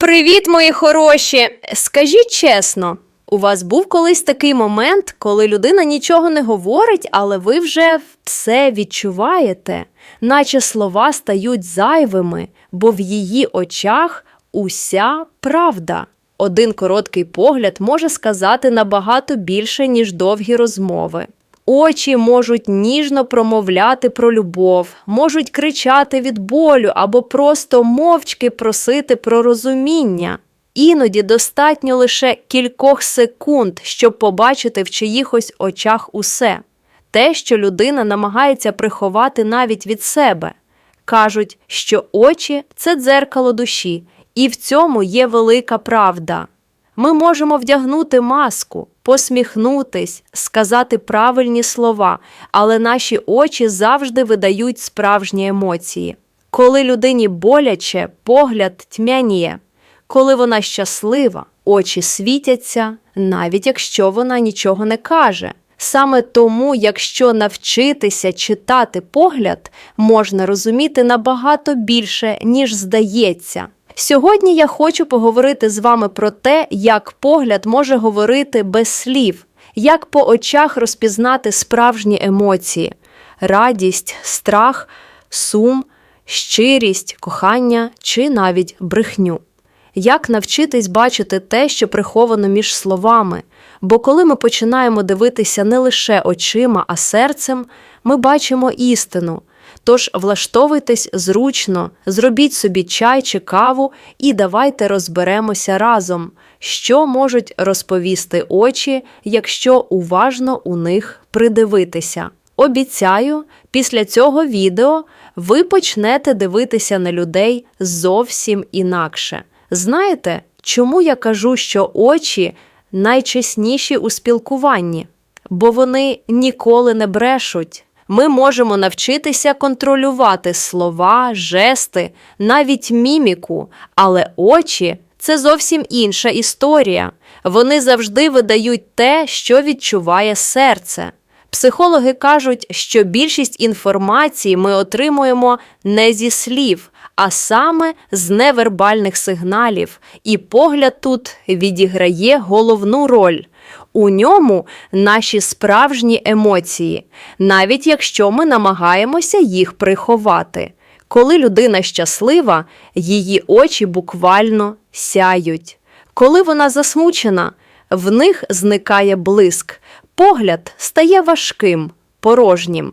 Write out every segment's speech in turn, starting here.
Привіт, мої хороші! Скажіть чесно, у вас був колись такий момент, коли людина нічого не говорить, але ви вже все відчуваєте, наче слова стають зайвими, бо в її очах уся правда. Один короткий погляд може сказати набагато більше, ніж довгі розмови. Очі можуть ніжно промовляти про любов, можуть кричати від болю або просто мовчки просити про розуміння. Іноді достатньо лише кількох секунд, щоб побачити в чиїхось очах усе те, що людина намагається приховати навіть від себе. Кажуть, що очі це дзеркало душі, і в цьому є велика правда. Ми можемо вдягнути маску, посміхнутись, сказати правильні слова, але наші очі завжди видають справжні емоції. Коли людині боляче, погляд тьмяніє. Коли вона щаслива, очі світяться, навіть якщо вона нічого не каже. Саме тому, якщо навчитися читати погляд, можна розуміти набагато більше, ніж здається. Сьогодні я хочу поговорити з вами про те, як погляд може говорити без слів, як по очах розпізнати справжні емоції: радість, страх, сум, щирість, кохання чи навіть брехню. Як навчитись бачити те, що приховано між словами? Бо коли ми починаємо дивитися не лише очима, а серцем, ми бачимо істину. Тож влаштовуйтесь зручно, зробіть собі чай чи каву і давайте розберемося разом, що можуть розповісти очі, якщо уважно у них придивитися. Обіцяю, після цього відео ви почнете дивитися на людей зовсім інакше. Знаєте, чому я кажу, що очі найчесніші у спілкуванні? Бо вони ніколи не брешуть. Ми можемо навчитися контролювати слова, жести, навіть міміку, але очі це зовсім інша історія. Вони завжди видають те, що відчуває серце. Психологи кажуть, що більшість інформації ми отримуємо не зі слів, а саме з невербальних сигналів, і погляд тут відіграє головну роль. У ньому наші справжні емоції, навіть якщо ми намагаємося їх приховати. Коли людина щаслива, її очі буквально сяють. Коли вона засмучена, в них зникає блиск, погляд стає важким, порожнім.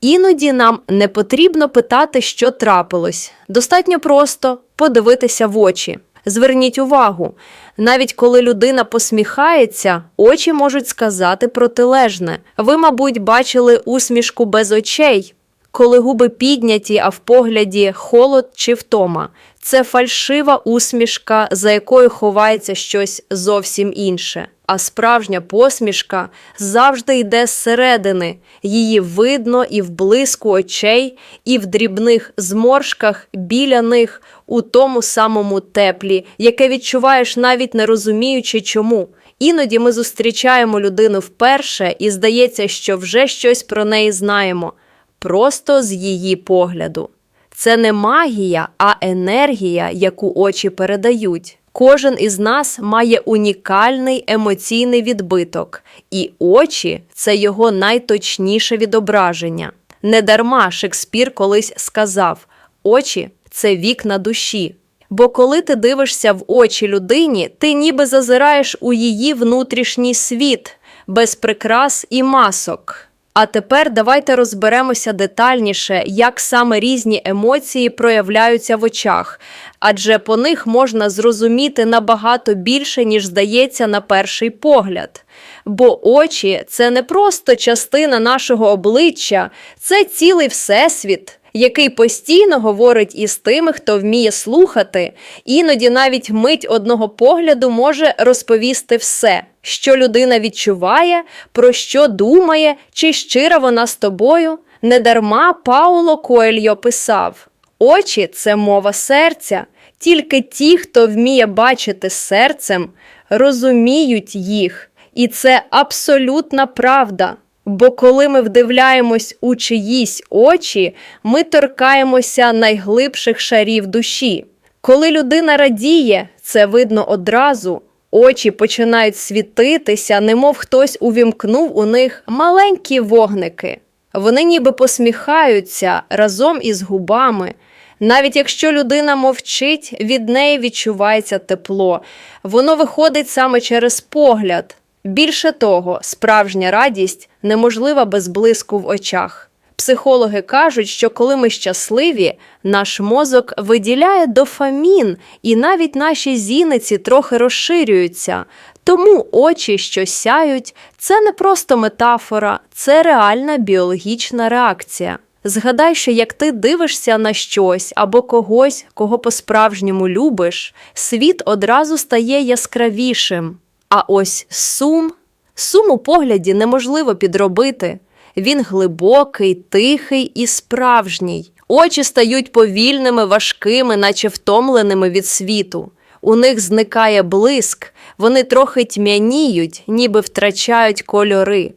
Іноді нам не потрібно питати, що трапилось. Достатньо просто подивитися в очі. Зверніть увагу, навіть коли людина посміхається, очі можуть сказати протилежне. Ви, мабуть, бачили усмішку без очей, коли губи підняті, а в погляді холод чи втома. Це фальшива усмішка, за якою ховається щось зовсім інше. А справжня посмішка завжди йде зсередини. Її видно і в блиску очей, і в дрібних зморшках біля них, у тому самому теплі, яке відчуваєш навіть не розуміючи чому. Іноді ми зустрічаємо людину вперше і здається, що вже щось про неї знаємо, просто з її погляду. Це не магія, а енергія, яку очі передають. Кожен із нас має унікальний емоційний відбиток, і очі це його найточніше відображення. Недарма Шекспір колись сказав: очі це вікна душі. Бо коли ти дивишся в очі людині, ти ніби зазираєш у її внутрішній світ, без прикрас і масок. А тепер давайте розберемося детальніше, як саме різні емоції проявляються в очах, адже по них можна зрозуміти набагато більше, ніж здається на перший погляд. Бо очі це не просто частина нашого обличчя, це цілий всесвіт. Який постійно говорить із тими, хто вміє слухати, іноді навіть мить одного погляду може розповісти все, що людина відчуває, про що думає, чи щира вона з тобою. Недарма Пауло Коельо писав: очі це мова серця. Тільки ті, хто вміє бачити серцем, розуміють їх, і це абсолютна правда. Бо коли ми вдивляємось у чиїсь очі, ми торкаємося найглибших шарів душі. Коли людина радіє, це видно одразу. Очі починають світитися, немов хтось увімкнув у них маленькі вогники. Вони ніби посміхаються разом із губами. Навіть якщо людина мовчить, від неї відчувається тепло. Воно виходить саме через погляд. Більше того, справжня радість неможлива без блиску в очах. Психологи кажуть, що коли ми щасливі, наш мозок виділяє дофамін, і навіть наші зіниці трохи розширюються. Тому очі, що сяють, це не просто метафора, це реальна біологічна реакція. Згадай, що як ти дивишся на щось або когось, кого по-справжньому любиш, світ одразу стає яскравішим. А ось сум, сум у погляді неможливо підробити. Він глибокий, тихий і справжній. Очі стають повільними, важкими, наче втомленими від світу. У них зникає блиск, вони трохи тьмяніють, ніби втрачають кольори.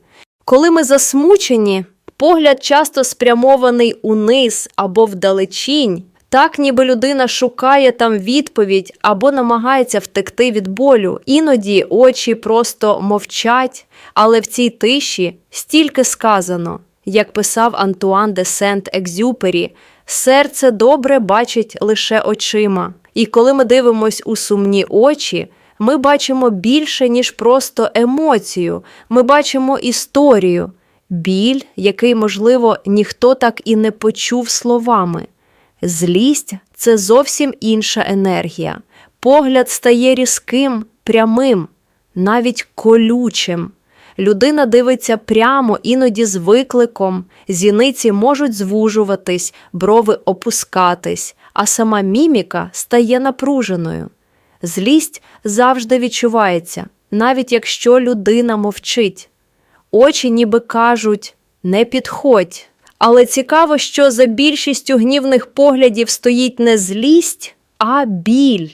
Коли ми засмучені, погляд часто спрямований униз або вдалечінь, так ніби людина шукає там відповідь або намагається втекти від болю. Іноді очі просто мовчать, але в цій тиші стільки сказано, як писав Антуан де Сент-Екзюпері, серце добре бачить лише очима. І коли ми дивимось у сумні очі, ми бачимо більше, ніж просто емоцію, ми бачимо історію, біль, який, можливо, ніхто так і не почув словами. Злість це зовсім інша енергія. Погляд стає різким, прямим, навіть колючим. Людина дивиться прямо, іноді з викликом, зіниці можуть звужуватись, брови опускатись, а сама міміка стає напруженою. Злість завжди відчувається, навіть якщо людина мовчить. Очі ніби кажуть не підходь. Але цікаво, що за більшістю гнівних поглядів стоїть не злість, а біль.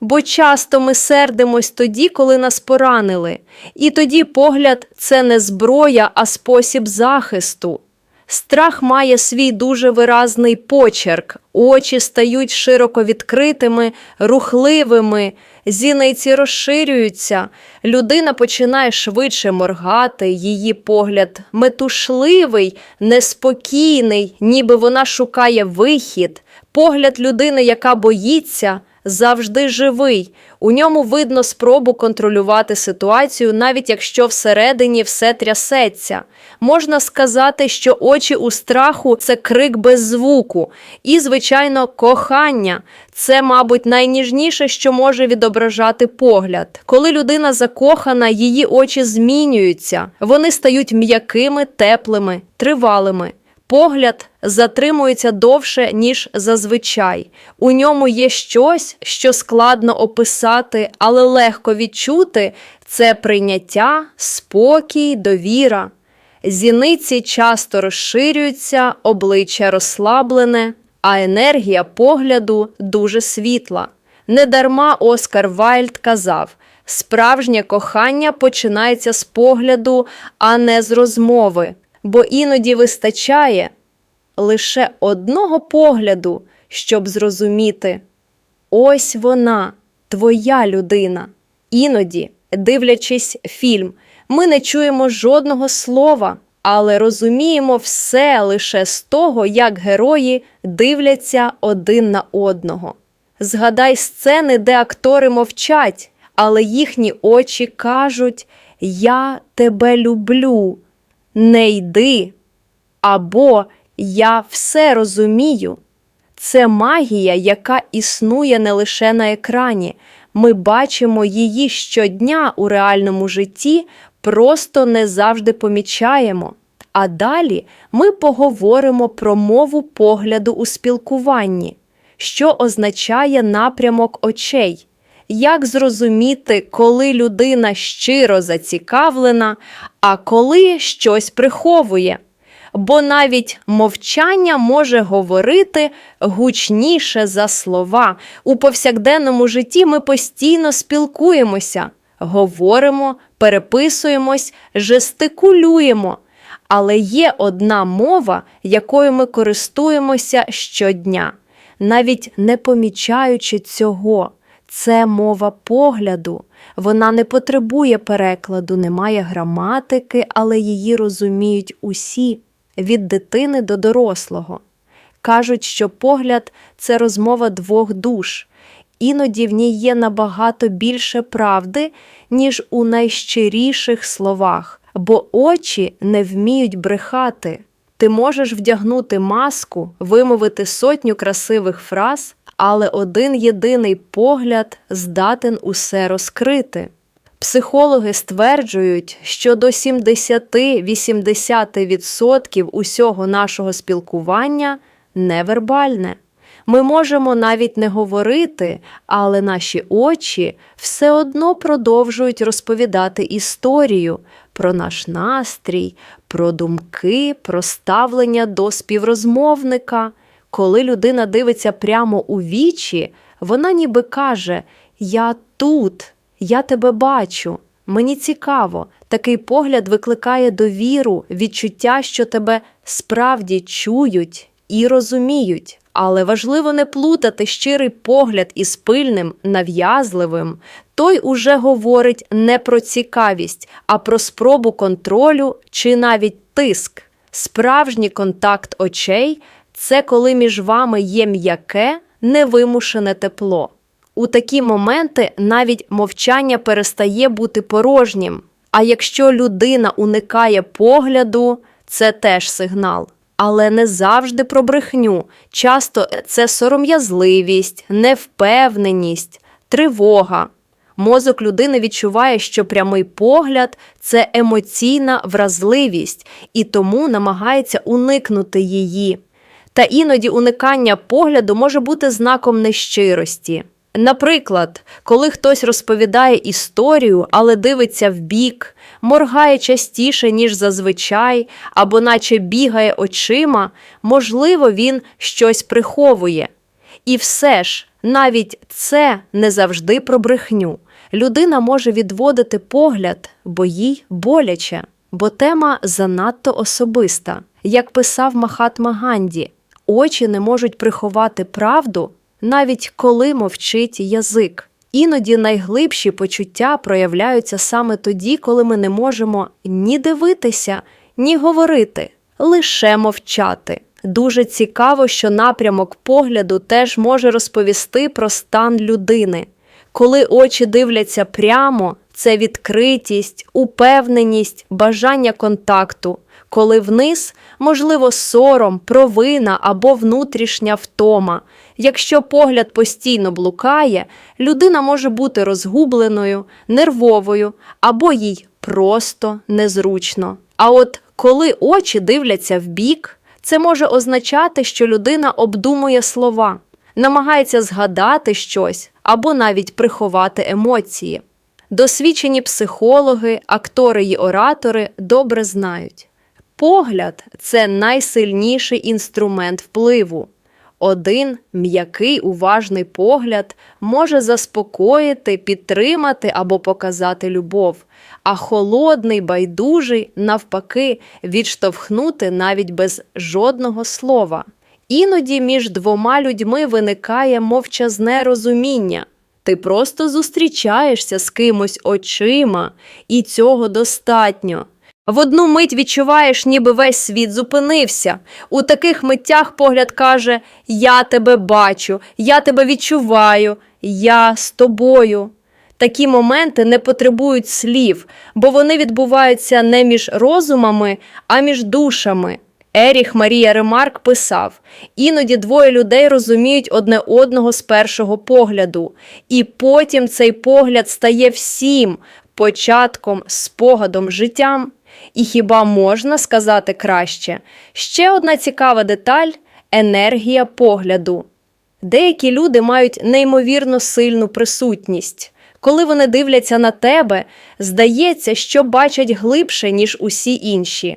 Бо часто ми сердимось тоді, коли нас поранили, і тоді погляд це не зброя, а спосіб захисту. Страх має свій дуже виразний почерк, очі стають широко відкритими, рухливими, зіниці розширюються, людина починає швидше моргати, її погляд метушливий, неспокійний, ніби вона шукає вихід. Погляд людини, яка боїться, завжди живий. У ньому видно спробу контролювати ситуацію, навіть якщо всередині все трясеться. Можна сказати, що очі у страху це крик без звуку, і, звичайно, кохання це, мабуть, найніжніше, що може відображати погляд. Коли людина закохана, її очі змінюються, вони стають м'якими, теплими, тривалими. Погляд затримується довше, ніж зазвичай. У ньому є щось, що складно описати, але легко відчути це прийняття, спокій, довіра. Зіниці часто розширюються, обличчя розслаблене, а енергія погляду дуже світла. Недарма Оскар Вайльд казав: справжнє кохання починається з погляду, а не з розмови бо іноді вистачає лише одного погляду, щоб зрозуміти ось вона, твоя людина. Іноді, дивлячись фільм, ми не чуємо жодного слова, але розуміємо все лише з того, як герої дивляться один на одного. Згадай сцени, де актори мовчать, але їхні очі кажуть Я тебе люблю не йди, або я все розумію. Це магія, яка існує не лише на екрані. Ми бачимо її щодня у реальному житті, просто не завжди помічаємо. А далі ми поговоримо про мову погляду у спілкуванні, що означає напрямок очей як зрозуміти, коли людина щиро зацікавлена, а коли щось приховує. Бо навіть мовчання може говорити гучніше за слова. У повсякденному житті ми постійно спілкуємося, говоримо, переписуємось, жестикулюємо. Але є одна мова, якою ми користуємося щодня, навіть не помічаючи цього Це мова погляду. Вона не потребує перекладу, немає граматики, але її розуміють усі від дитини до дорослого. Кажуть, що погляд це розмова двох душ. Іноді в ній є набагато більше правди, ніж у найщиріших словах, бо очі не вміють брехати. Ти можеш вдягнути маску, вимовити сотню красивих фраз, але один єдиний погляд здатен усе розкрити. Психологи стверджують, що до 70-80% усього нашого спілкування невербальне. Ми можемо навіть не говорити, але наші очі все одно продовжують розповідати історію про наш настрій, про думки, про ставлення до співрозмовника. Коли людина дивиться прямо у вічі, вона ніби каже: Я тут, я тебе бачу. Мені цікаво, такий погляд викликає довіру, відчуття, що тебе справді чують і розуміють. Але важливо не плутати щирий погляд із пильним, нав'язливим. Той уже говорить не про цікавість, а про спробу контролю чи навіть тиск. Справжній контакт очей це коли між вами є м'яке, невимушене тепло. У такі моменти навіть мовчання перестає бути порожнім. А якщо людина уникає погляду, це теж сигнал. Але не завжди про брехню. Часто це сором'язливість, невпевненість, тривога. Мозок людини відчуває, що прямий погляд це емоційна вразливість і тому намагається уникнути її. Та іноді уникання погляду може бути знаком нещирості. Наприклад, коли хтось розповідає історію, але дивиться вбік, моргає частіше, ніж зазвичай, або наче бігає очима, можливо, він щось приховує. І все ж, навіть це не завжди про брехню. Людина може відводити погляд, бо їй боляче, бо тема занадто особиста. Як писав Махатма Ганді, очі не можуть приховати правду, навіть коли мовчить язик. Іноді найглибші почуття проявляються саме тоді, коли ми не можемо ні дивитися, ні говорити, лише мовчати. Дуже цікаво, що напрямок погляду теж може розповісти про стан людини. Коли очі дивляться прямо, це відкритість, упевненість, бажання контакту. Коли вниз, можливо, сором, провина або внутрішня втома. Якщо погляд постійно блукає, людина може бути розгубленою, нервовою або їй просто незручно. А от коли очі дивляться вбік, це може означати, що людина обдумує слова, намагається згадати щось або навіть приховати емоції. Досвідчені психологи, актори й оратори добре знають. Погляд це найсильніший інструмент впливу. Один м'який уважний погляд може заспокоїти, підтримати або показати любов, а холодний, байдужий, навпаки, відштовхнути навіть без жодного слова. Іноді між двома людьми виникає мовчазне розуміння. Ти просто зустрічаєшся з кимось очима, і цього достатньо. В одну мить відчуваєш, ніби весь світ зупинився. У таких миттях погляд каже: Я тебе бачу, я тебе відчуваю, я з тобою. Такі моменти не потребують слів, бо вони відбуваються не між розумами, а між душами. Еріх Марія Ремарк писав: іноді двоє людей розуміють одне одного з першого погляду, і потім цей погляд стає всім початком, спогадом, життям. І хіба можна сказати краще? Ще одна цікава деталь енергія погляду. Деякі люди мають неймовірно сильну присутність. Коли вони дивляться на тебе, здається, що бачать глибше, ніж усі інші.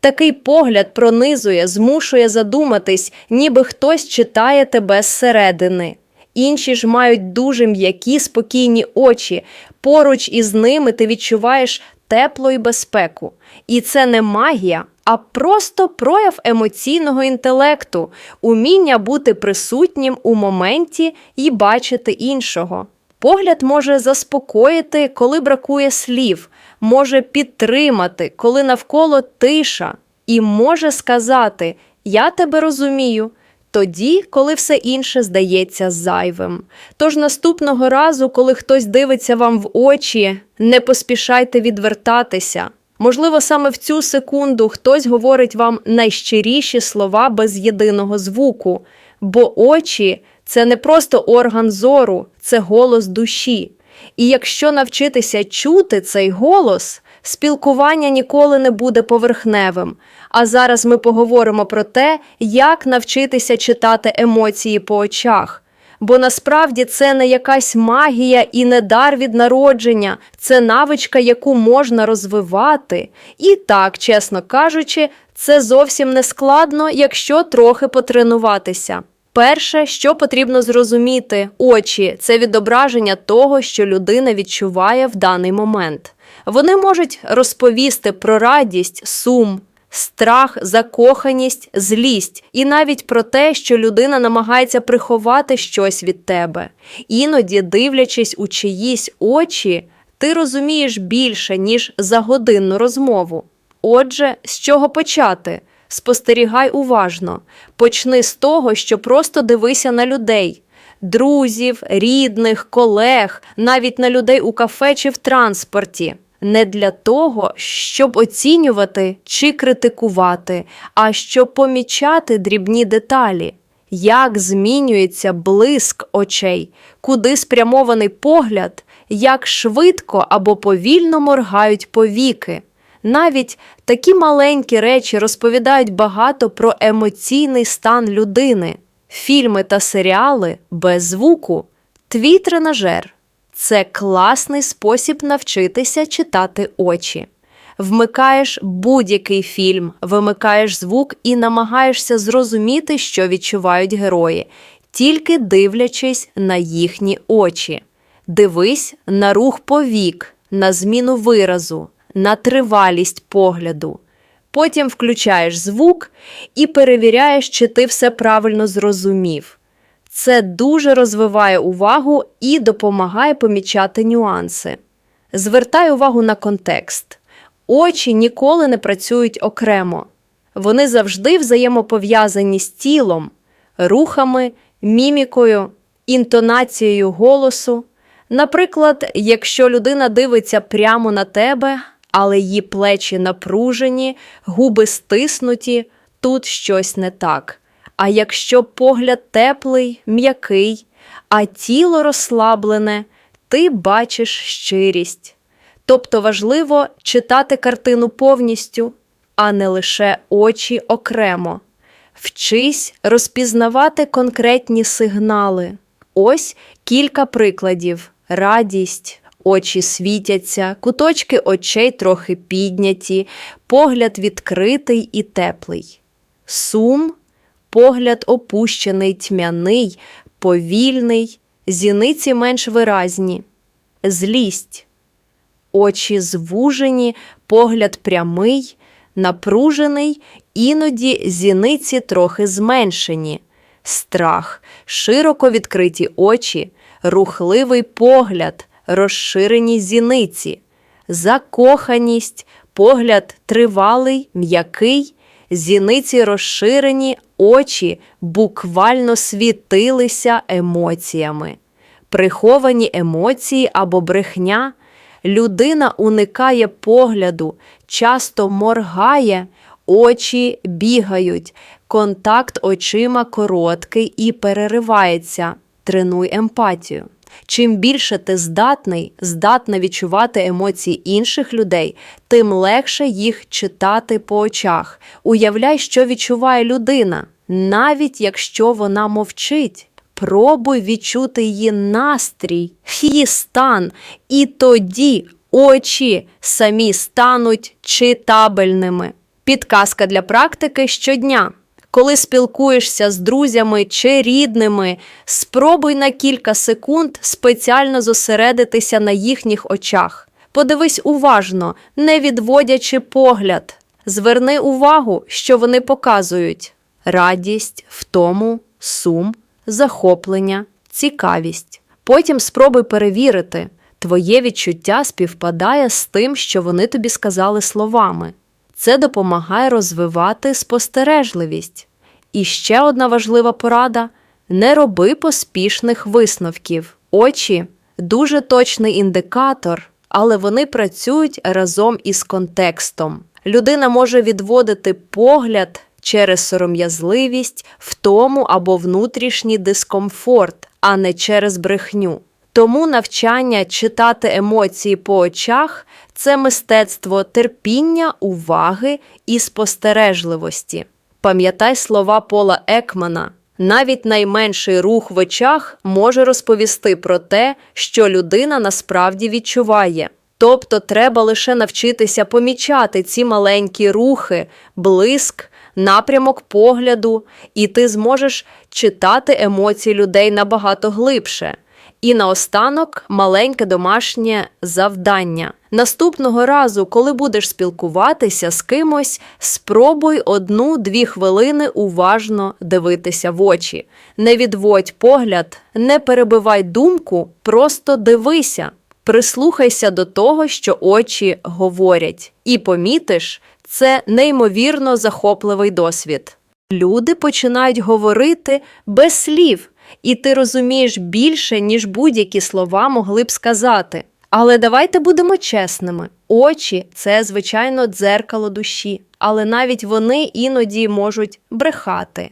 Такий погляд пронизує, змушує задуматись, ніби хтось читає тебе зсередини. Інші ж мають дуже м'які, спокійні очі. Поруч із ними ти відчуваєш тепло і безпеку. І це не магія, а просто прояв емоційного інтелекту, уміння бути присутнім у моменті і бачити іншого. Погляд може заспокоїти, коли бракує слів, може підтримати, коли навколо тиша, і може сказати Я тебе розумію. Тоді, коли все інше здається зайвим. Тож наступного разу, коли хтось дивиться вам в очі, не поспішайте відвертатися. Можливо, саме в цю секунду хтось говорить вам найщиріші слова без єдиного звуку, бо очі це не просто орган зору, це голос душі. І якщо навчитися чути цей голос, спілкування ніколи не буде поверхневим. А зараз ми поговоримо про те, як навчитися читати емоції по очах. Бо насправді це не якась магія і не дар від народження, це навичка, яку можна розвивати. І так, чесно кажучи, це зовсім не складно, якщо трохи потренуватися. Перше, що потрібно зрозуміти, очі це відображення того, що людина відчуває в даний момент. Вони можуть розповісти про радість, сум, страх, закоханість, злість і навіть про те, що людина намагається приховати щось від тебе. Іноді, дивлячись у чиїсь очі, ти розумієш більше, ніж за годинну розмову. Отже, з чого почати? Спостерігай уважно. Почни з того, що просто дивися на людей. Друзів, рідних, колег, навіть на людей у кафе чи в транспорті. Не для того, щоб оцінювати чи критикувати, а щоб помічати дрібні деталі. Як змінюється блиск очей, куди спрямований погляд, як швидко або повільно моргають повіки. Навіть такі маленькі речі розповідають багато про емоційний стан людини. Фільми та серіали без звуку. Твій тренажер це класний спосіб навчитися читати очі. Вмикаєш будь-який фільм, вимикаєш звук і намагаєшся зрозуміти, що відчувають герої, тільки дивлячись на їхні очі. Дивись на рух повік, на зміну виразу, на тривалість погляду. Потім включаєш звук і перевіряєш, чи ти все правильно зрозумів. Це дуже розвиває увагу і допомагає помічати нюанси. Звертай увагу на контекст. Очі ніколи не працюють окремо. Вони завжди взаємопов'язані з тілом, рухами, мімікою, інтонацією голосу. Наприклад, якщо людина дивиться прямо на тебе, але її плечі напружені, губи стиснуті, тут щось не так. А якщо погляд теплий, м'який, а тіло розслаблене, ти бачиш щирість. Тобто важливо читати картину повністю, а не лише очі окремо. Вчись розпізнавати конкретні сигнали. Ось кілька прикладів: радість, очі світяться, куточки очей трохи підняті, погляд відкритий і теплий. Сум, погляд опущений, тьмяний, повільний, зіниці менш виразні, злість, очі звужені, погляд прямий, напружений, іноді зіниці трохи зменшені, страх, широко відкриті очі, рухливий погляд, розширені зіниці, закоханість, погляд тривалий, м'який, зіниці розширені, очі буквально світилися емоціями. Приховані емоції або брехня. Людина уникає погляду, часто моргає, очі бігають, контакт очима короткий і переривається. Тренуй емпатію. Чим більше ти здатний, здатна відчувати емоції інших людей, тим легше їх читати по очах. Уявляй, що відчуває людина, навіть якщо вона мовчить. Пробуй відчути її настрій, її стан, і тоді очі самі стануть читабельними. Підказка для практики щодня. Коли спілкуєшся з друзями чи рідними, спробуй на кілька секунд спеціально зосередитися на їхніх очах. Подивись уважно, не відводячи погляд. Зверни увагу, що вони показують: радість, втому, сум, захоплення, цікавість. Потім спробуй перевірити, твоє відчуття співпадає з тим, що вони тобі сказали словами. Це допомагає розвивати спостережливість. І ще одна важлива порада: не роби поспішних висновків. Очі дуже точний індикатор, але вони працюють разом із контекстом. Людина може відводити погляд через сором'язливість, втому або внутрішній дискомфорт, а не через брехню. Тому навчання читати емоції по очах це мистецтво терпіння, уваги і спостережливості. Пам'ятай слова Пола Екмана. Навіть найменший рух в очах може розповісти про те, що людина насправді відчуває. Тобто треба лише навчитися помічати ці маленькі рухи, блиск, напрямок погляду, і ти зможеш читати емоції людей набагато глибше. І наостанок маленьке домашнє завдання. Наступного разу, коли будеш спілкуватися з кимось, спробуй одну-дві хвилини уважно дивитися в очі. Не відводь погляд, не перебивай думку, просто дивися. Прислухайся до того, що очі говорять, і помітиш, це неймовірно захопливий досвід. Люди починають говорити без слів, і ти розумієш більше, ніж будь-які слова могли б сказати. Але давайте будемо чесними: очі це, звичайно, дзеркало душі, але навіть вони іноді можуть брехати.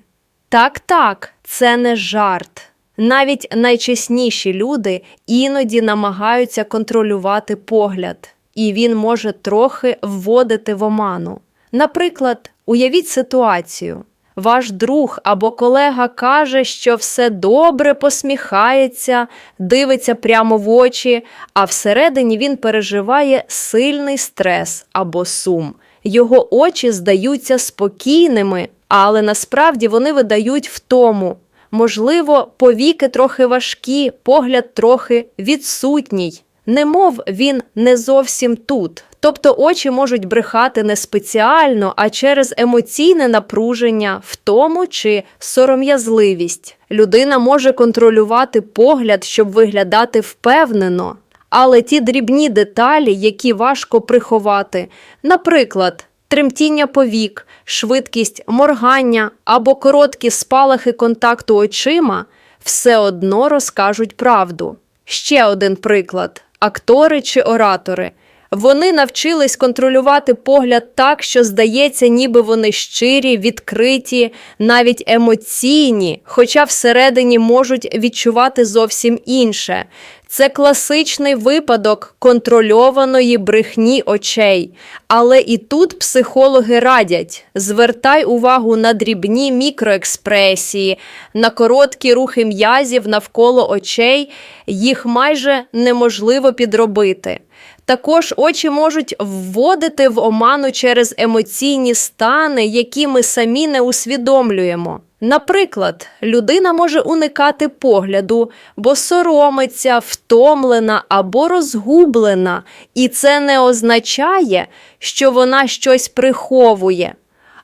Так, так, це не жарт. Навіть найчесніші люди іноді намагаються контролювати погляд, і він може трохи вводити в оману. Наприклад, уявіть ситуацію. Ваш друг або колега каже, що все добре посміхається, дивиться прямо в очі, а всередині він переживає сильний стрес або сум. Його очі здаються спокійними, але насправді вони видають втому. Можливо, повіки трохи важкі, погляд трохи відсутній. Немов він не зовсім тут. Тобто очі можуть брехати не спеціально, а через емоційне напруження, втому чи сором'язливість. Людина може контролювати погляд, щоб виглядати впевнено. Але ті дрібні деталі, які важко приховати, наприклад, тремтіння повік, швидкість моргання або короткі спалахи контакту очима, все одно розкажуть правду. Ще один приклад: актори чи оратори. Вони навчились контролювати погляд так, що здається, ніби вони щирі, відкриті, навіть емоційні, хоча всередині можуть відчувати зовсім інше. Це класичний випадок контрольованої брехні очей. Але і тут психологи радять: звертай увагу на дрібні мікроекспресії, на короткі рухи м'язів навколо очей, їх майже неможливо підробити. Також очі можуть вводити в оману через емоційні стани, які ми самі не усвідомлюємо. Наприклад, людина може уникати погляду, бо соромиться, втомлена або розгублена, і це не означає, що вона щось приховує.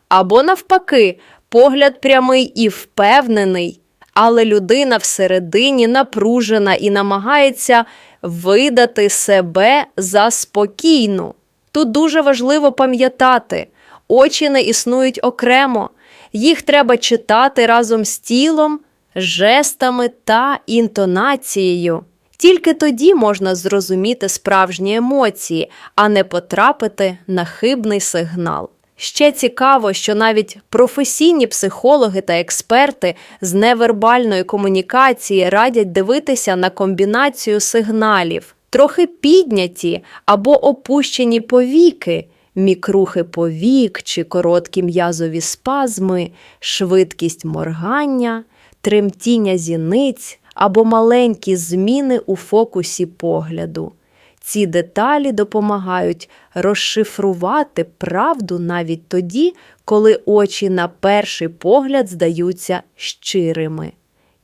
Або навпаки, погляд прямий і впевнений, але людина всередині напружена і намагається видати себе за спокійну. Тут дуже важливо пам'ятати, очі не існують окремо, їх треба читати разом з тілом, жестами та інтонацією. Тільки тоді можна зрозуміти справжні емоції, а не потрапити на хибний сигнал. Ще цікаво, що навіть професійні психологи та експерти з невербальної комунікації радять дивитися на комбінацію сигналів, трохи підняті або опущені повіки, мікрухи повік чи короткі м'язові спазми, швидкість моргання, тремтіння зіниць або маленькі зміни у фокусі погляду. Ці деталі допомагають розшифрувати правду навіть тоді, коли очі на перший погляд здаються щирими.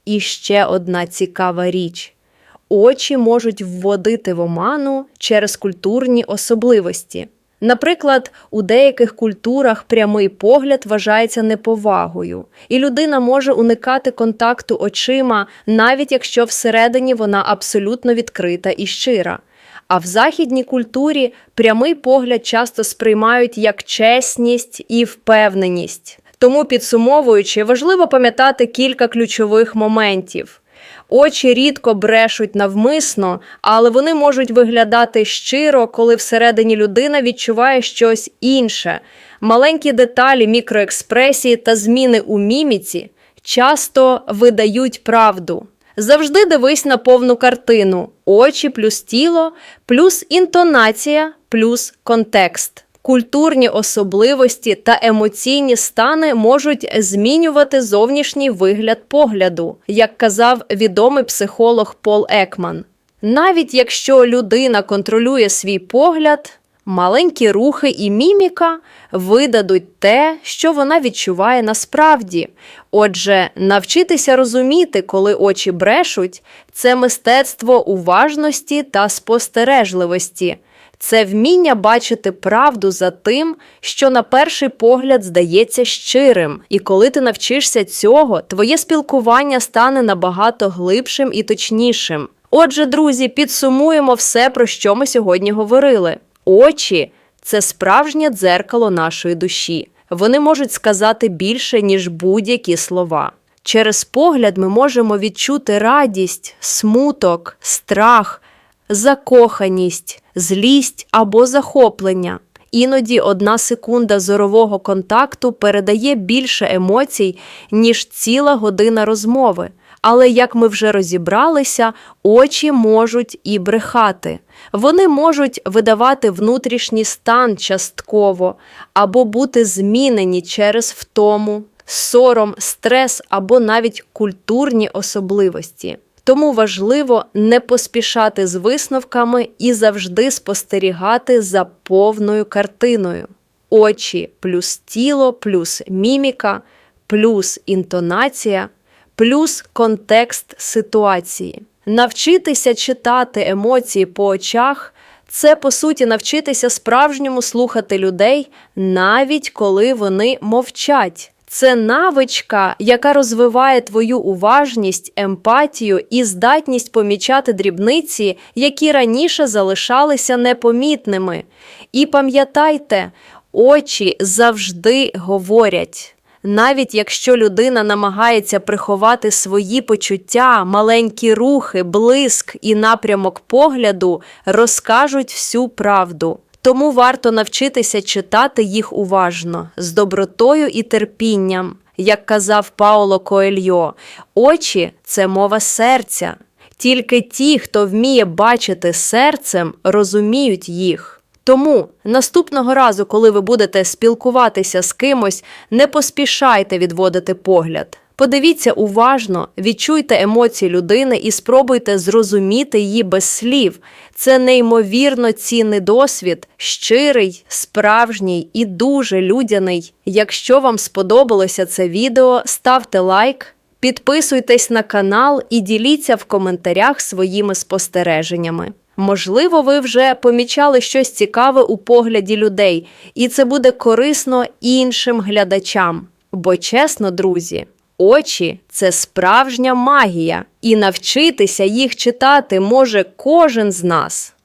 І ще одна цікава річ: очі можуть вводити в оману через культурні особливості. Наприклад, у деяких культурах прямий погляд вважається неповагою, і людина може уникати контакту очима, навіть якщо всередині вона абсолютно відкрита і щира. А в західній культурі прямий погляд часто сприймають як чесність і впевненість. Тому, підсумовуючи, важливо пам'ятати кілька ключових моментів. Очі рідко брешуть навмисно, але вони можуть виглядати щиро, коли всередині людина відчуває щось інше. Маленькі деталі мікроекспресії та зміни у міміці часто видають правду. Завжди дивись на повну картину: очі плюс тіло, плюс інтонація, плюс контекст. Культурні особливості та емоційні стани можуть змінювати зовнішній вигляд погляду, як казав відомий психолог Пол Екман. Навіть якщо людина контролює свій погляд, маленькі рухи і міміка видадуть те, що вона відчуває насправді. Отже, навчитися розуміти, коли очі брешуть, це мистецтво уважності та спостережливості. Це вміння бачити правду за тим, що на перший погляд здається щирим. І коли ти навчишся цього, твоє спілкування стане набагато глибшим і точнішим. Отже, друзі, підсумуємо все, про що ми сьогодні говорили. Очі це справжнє дзеркало нашої душі. Вони можуть сказати більше, ніж будь-які слова. Через погляд ми можемо відчути радість, смуток, страх, закоханість, злість або захоплення. Іноді одна секунда зорового контакту передає більше емоцій, ніж ціла година розмови. Але як ми вже розібралися, очі можуть і брехати. Вони можуть видавати внутрішній стан частково або бути змінені через втому, сором, стрес або навіть культурні особливості. Тому важливо не поспішати з висновками і завжди спостерігати за повною картиною. Очі плюс тіло, плюс міміка, плюс інтонація, плюс контекст ситуації. Навчитися читати емоції по очах це по суті навчитися справжньому слухати людей, навіть коли вони мовчать. Це навичка, яка розвиває твою уважність, емпатію і здатність помічати дрібниці, які раніше залишалися непомітними. І пам'ятайте, очі завжди говорять. Навіть якщо людина намагається приховати свої почуття, маленькі рухи, блиск і напрямок погляду розкажуть всю правду. Тому варто навчитися читати їх уважно, з добротою і терпінням. Як казав Пауло Коельо, очі це мова серця. Тільки ті, хто вміє бачити серцем, розуміють їх. Тому наступного разу, коли ви будете спілкуватися з кимось, не поспішайте відводити погляд. Подивіться уважно, відчуйте емоції людини і спробуйте зрозуміти її без слів. Це неймовірно цінний досвід, щирий, справжній і дуже людяний. Якщо вам сподобалося це відео, ставте лайк, підписуйтесь на канал і діліться в коментарях своїми спостереженнями. Можливо, ви вже помічали щось цікаве у погляді людей, і це буде корисно іншим глядачам. Бо чесно, друзі. Очі це справжня магія, і навчитися їх читати може кожен з нас.